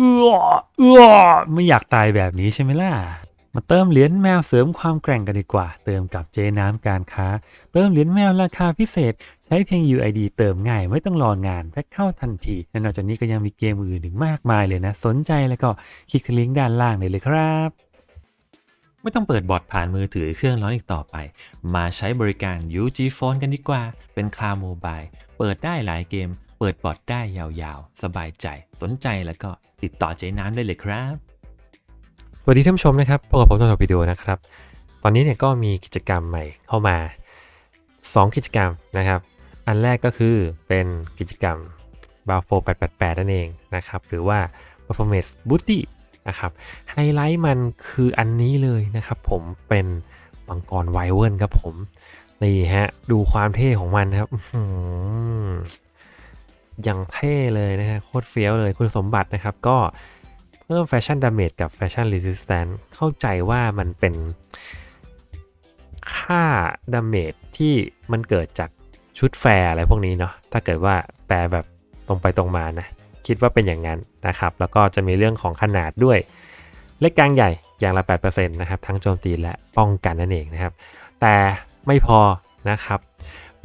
เอื้อเอื้อไม่อยากตายแบบนี้ใช่ไหมล่ะ มาเติมเหรียญแมวเสริมความแกร่งกันดีกว่า เติมกับเจน้ำการค้า เติมเหรียญแมวราคาพิเศษ ใช้เพียง UID เติมง่ายไม่ต้องรองานแพ็คเข้าทันทีและนอกจากนี้ก็ยังมีเกมอื่นอีกมากมายเลยนะ สนใจแล้วก็คลิกลิงก์ด้านล่างได้เลยครับไม่ต้องเปิดบอทผ่านมือถือเครื่องร้อนอีกต่อไป มาใช้บริการ UG Phone กันดีกว่า เป็นคลาวโมบาย เปิดได้หลายเกม เปิดบอทได้ยาวๆ สบายใจ สนใจแล้วก็ติดต่อเจ๊น้ำได้เลยครับ สวัสดีท่านผู้ชมนะครับพบกับผมตอนวิดีโอนะครับ ตอนนี้เนี่ยก็มีกิจกรรมใหม่เข้ามา 2 กิจกรรมนะครับ อันแรกก็คือเป็นกิจกรรม b a f o 888 นั่นเองนะครับ หรือว่า Performance Booty นะครับไฮไลท์มันคืออันนี้เลยนะครับ ผมเป็นมังกรไวเวิร์นครับผม นี่ฮะ ดูความเท่ของมันครับ อย่างเท่เลยนะฮะโคตรเฟี้ยวเลยคุณสมบัตินะครับ ก็เพิ่มแฟชั่นดาเมจกับแฟชั่นรีสิสแตนเข้าใจว่ามันเป็นค่าดาเมจที่มันเกิดจากชุดแฟร์อะไรพวกนี้เนาะถ้าเกิดว่าแปลแบบตรงไปตรงมานะ คิดว่าเป็นอย่างนั้นนะครับ แล้วก็จะมีเรื่องของขนาดด้วย เล็กกลางใหญ่อย่างละ 8%นะครับ ทั้งโจมตีและป้องกันนั่นเองนะครับ แต่ไม่พอนะครับ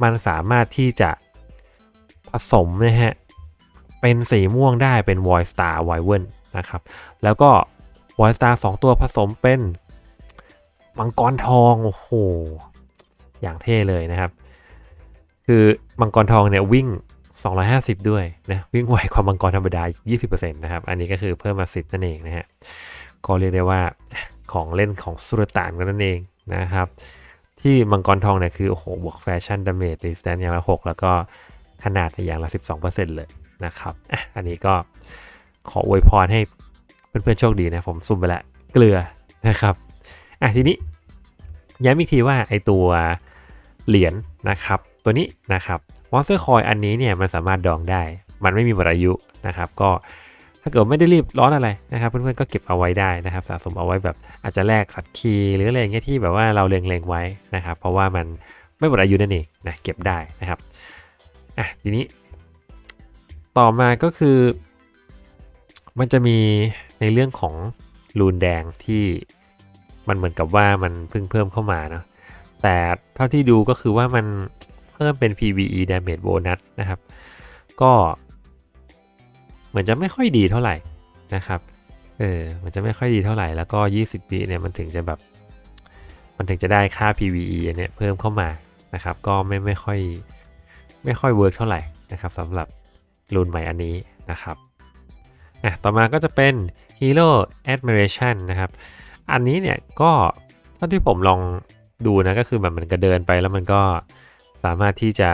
มันสามารถที่จะ ผสมนะฮะ เป็นสีม่วงได้เป็น Void Star w i v e r n นะครับ แล้วก็ Void Star 2 ตัวผสมเป็นมังกรทอง โอ้โห อย่างเท่เลยนะครับ คือมังกรทองเนี่ยวิ่ง 250 ด้วยนะวิ่งไวกว่ามังกรธรรมดา 20%นะครับ อันนี้ก็คือเพิ่มมา 10 นั่นเองนะฮะ ก็เรียกได้ว่าของเล่นของสุรต่านกันนั่นเองนะครับ ที่มังกรทองเนี่ยคือ โอ้โห บวกแฟชั่นดาเมจรีสแตนอย่างละ 6 แล้วก็ ขนาดอย่างละ 12%เลยนะครับอะอันนี้ก็ขออวยพรให้เพื่อนๆโชคดีนะผมซุ่มไปละเกลือนะครับอะทีนี้ย้ำอีกทีว่าไอตัวเหรียญนะครับ ตัวนี้นะครับมอนสเตอร์คอยอันนี้เนี่ยมันสามารถดองได้ มันไม่มีหมดอายุนะครับ ก็ถ้าเกิดไม่ได้รีบร้อนอะไรนะครับ เพื่อนๆก็เก็บเอาไว้ได้นะครับ สะสมเอาไว้แบบอาจจะแลกสัตว์คีย์หรืออะไรอย่างเงี้ยที่แบบว่าเราเล็งๆไว้นะครับ เพราะว่ามันไม่หมดอายุนั่นเองนะเก็บได้นะครับ อะทีนี้ ต่อมาก็คือ มันจะมีในเรื่องของรูนแดงที่มันเหมือนกับว่ามันเพิ่งเพิ่มเข้ามาเนาะแต่เท่าที่ดูก็คือว่ามันเพิ่มเป็น PVE damage bonus นะครับ ก็เหมือนจะไม่ค่อยดีเท่าไหร่นะครับ เออ มันจะไม่ค่อยดีเท่าไหร่ แล้วก็ 20ปีเนี่ยมันถึงจะแบบ มันถึงจะได้ค่า PVE อันเนี่ยเพิ่มเข้ามานะครับ ก็ไม่ไม่ค่อย ไม่ค่อยเวิร์กเท่าไหร่นะครับสำหรับรุ่นใหม่อันนี้นะครับอะต่อมาก็จะเป็น Hero Admiration นะครับ อันนี้เนี่ยก็เท่าที่ผมลองดูนะก็คือแบบมันก็เดินไปแล้วมันก็สามารถที่จะ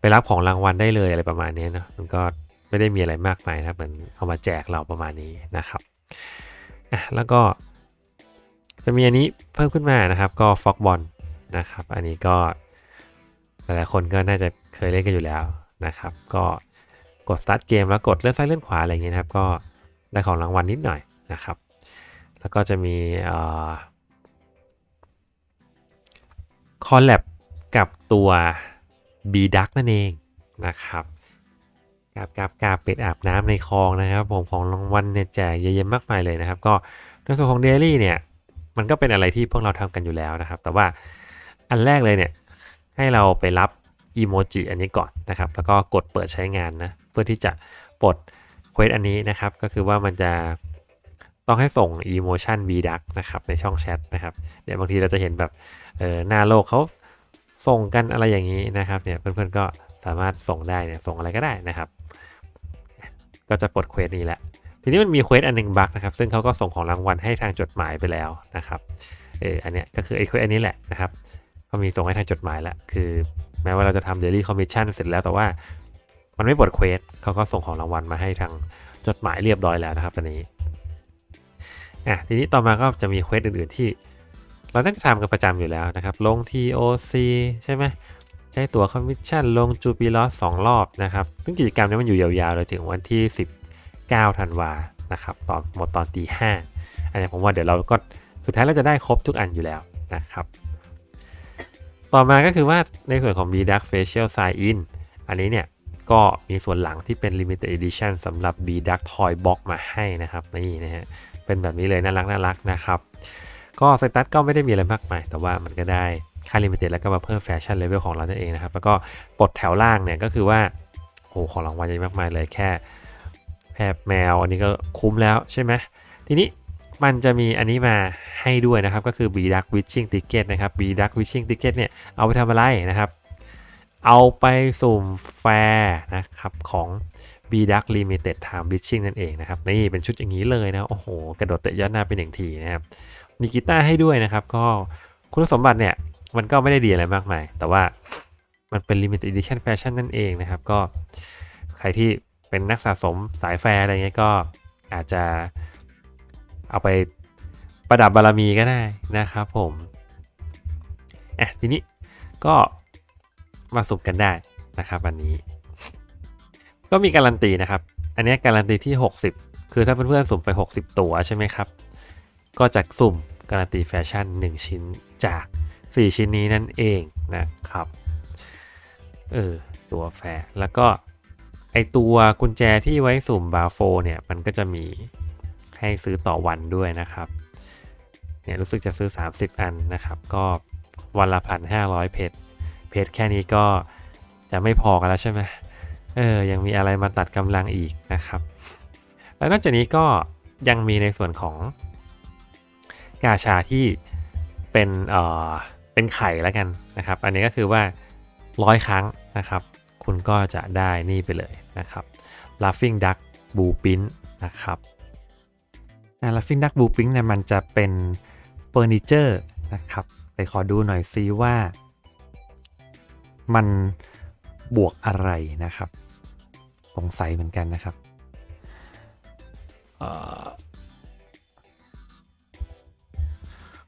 ไปรับของรางวัลได้เลยอะไรประมาณนี้เนาะมันก็ไม่ได้มีอะไรมากมายนะครับเหมือนเอามาแจกเราประมาณนี้นะครับอะแล้วก็จะมีอันนี้เพิ่มขึ้นมานะครับก็ฟ็อกบอลนะครับ อันนี้ก็ หลายๆคนก็น่าจะเคยเล่นกันอยู่แล้วนะครับ ก็กด start เกมแล้วกดเลื่อนซ้ายเลื่อนขวาอะไรอย่างเงี้ยนะครับ ก็ได้ของรางวัลนิดหน่อยนะครับ แล้วก็จะมีคอลแลบกับตัว B Duck นั่นเองนะครับกาบกาบกาบเป็ดอาบน้ำในคลองนะครับ ผมของรางวัลเนี่ยแจกเยอะแยะมากมายเลยนะครับ ก็ในส่วนของเดลี่เนี่ยมันก็เป็นอะไรที่พวกเราทำกันอยู่แล้วนะครับ แต่ว่าอันแรกเลยเนี่ย ให้เราไปรับอีโมจิอันนี้ก่อนนะครับ แล้วก็กดเปิดใช้งานนะ เพื่อที่จะปลดเควสอันนี้นะครับ ก็คือว่ามันจะต้องให้ส่ง emotion b duck นะครับในช่องแชทนะครับ เดี๋ยวบางทีเราจะเห็นแบบเออหน้าโลกเขาส่งกันอะไรอย่างนี้นะครับเนี่ยเพื่อนๆก็สามารถส่งได้เนี่ยส่งอะไรก็ได้นะครับ ก็จะปลดเควสนี้แหละทีนี้มันมีเควสอันหนึ่งบั๊กนะครับ ซึ่งเขาก็ส่งของรางวัลให้ทางจดหมายไปแล้วนะครับเอออันเนี้ยก็คือไอ้เควสอันนี้แหละนะครับ ก็มีส่งให้ทางจดหมายแล้วคือแม้ว่าเราจะทำเดลี่คอมมิชชั่นเสร็จแล้วแต่ว่ามันไม่ปลดเควสเขาก็ส่งของรางวัลมาให้ทางจดหมายเรียบร้อยแล้วนะครับตอนนี้อะทีนี้ต่อมาก็จะมีเควสอื่นๆที่ เราน่าจะทำกันประจำอยู่แล้วนะครับ ลง TOC ใช่ไหมใช้ตั๋วคอมมิชชั่นลงจูปิลอสสองรอบนะครับซึ่งกิจกรรมนี้มันอยู่ยาวๆเลยถึงวันที่ 19ธันวานะครับตอนหมดตอนตีห้าอันนี้ผมว่าเดี๋ยวเราก็สุดท้ายเราจะได้ครบทุกอันอยู่แล้วนะครับ ต่อมาก็คือว่าในส่วนของ b d u c k Facial Sign In อันนี้เนี่ยก็มีส่วนหลังที่เป็น limited edition สำหรับ B Duck Toy Box มาให้นะครับนี่นะฮะเป็นแบบนี้เลยน่ารักน่ารักนะครับ ก็สตัสก็ไม่ได้มีอะไรมากมาย แต่ว่ามันก็ได้ค่าลิมิเต็ดแล้วก็มาเพิ่มแฟชั่นเลเวลของเรานั่นเองนะครับ แล้วก็ปลดแถวล่างเนี่ยก็คือว่าโอ้ของรางวัลเยอะมากมายเลยแค่แพบแมว อันนี้ก็คุ้มแล้วใช่ไหมทีนี้ มันจะมีอันนี้มาให้ด้วยนะครับ ก็คือ B Duck Wishing Ticket นะครับ B Duck Wishing Ticket เนี่ยเอาไปทำอะไรนะครับ เอาไปสุ่มแฟร์นะครับของ B Duck Limited Time Wishing นั่นเองนะครับ นี่เป็นชุดอย่างนี้เลยนะ โอ้โห กระโดดเตะยอดหน้าเป็นอย่างทีนะครับ มีกีตาร์ให้ด้วยนะครับ ก็คุณสมบัติเนี่ย มันก็ไม่ได้ดีอะไรมากมาย แต่ว่ามันเป็น limited edition fashion นั่นเองนะครับ ก็ใครที่เป็นนักสะสมสายแฟร์อะไรเงี้ยก็อาจจะ เอาไปประดับบารมีก็ได้นะครับผมอะทีนี้ก็มาสุ่มกันได้นะครับวันนี้ ก็มีการันตีนะครับ อันนี้การันตีที่ 60 คือถ้าเพื่อนๆสุ่มไป 60 ตัวใช่ไหมครับ ก็จะสุ่มการันตีแฟชั่น 1 ชิ้นจาก 4 ชิ้นนี้นั่นเองนะครับเออตัวแฟร์แล้วก็ไอตัวกุญแจที่ไว้สุ่มบาโฟเนี่ยมันก็จะมี ให้ซื้อต่อวันด้วยนะครับเนี่ยรู้สึกจะซื้อ 30 อันนะครับ ก็วันละพันห้าร้อยเพชรเพชรแค่นี้ก็จะไม่พอกันแล้วใช่ไหมเออยังมีอะไรมาตัดกำลังอีกนะครับ แล้วนอกจากนี้ก็ยังมีในส่วนของกาชาที่เป็นเอ่อเป็นไข่แล้วกันนะครับ อันนี้ก็คือว่าร้อยครั้งนะครับ คุณก็จะได้นี่ไปเลยนะครับ Laughing Duck Blue Print นะครับ อ่า Laughing Duck Blue Print เนี่ยมันจะเป็นเฟอร์นิเจอร์นะครับไปขอดูหน่อยซิว่า มันบวกอะไรนะครับ สงสัยเหมือนกันนะครับ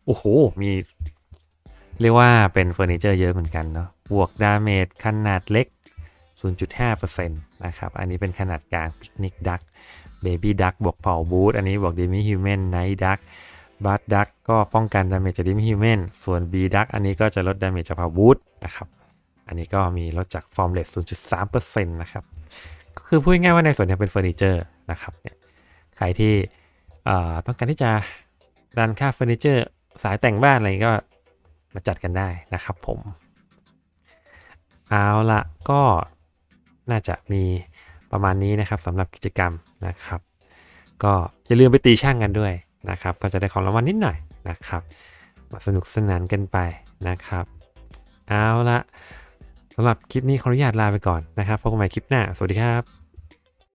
โอ้โห มีเรียกว่าเป็นเฟอร์นิเจอร์เยอะเหมือนกันเนาะบวกดาเมจขนาดเล็ก 0.5%นะครับ อันนี้เป็นขนาดกลางปิกนิกดักเบบี้ดักบวกเผาบูทอันนี้บวกดิมิฮิวแมนไนท์ดักบัตดักก็ป้องกันดาเมจจากดิมิฮิวแมนส่วน B ดักอันนี้ก็จะลดดาเมจจากเผาบูทนะครับ อันนี้ก็มีลดจากฟอร์มเลส0.3%นะครับ ก็คือพูดง่ายๆว่าในส่วนนี้เป็นเฟอร์นิเจอร์นะครับเนี่ยใครที่ต้องการที่จะดันค่าเฟอร์นิเจอร์สายแต่งบ้านอะไรก็มาจัดกันได้นะครับผม เอาละก็ น่าจะมีประมาณนี้นะครับสำหรับกิจกรรมนะครับ ก็อย่าลืมไปตีช่างกันด้วยนะครับ ก็จะได้ของรางวัลนิดหน่อยนะครับ มาสนุกสนานกันไปนะครับ เอาละสำหรับคลิปนี้ขออนุญาตลาไปก่อนนะครับพบกันใหม่คลิปหน้า สวัสดีครับ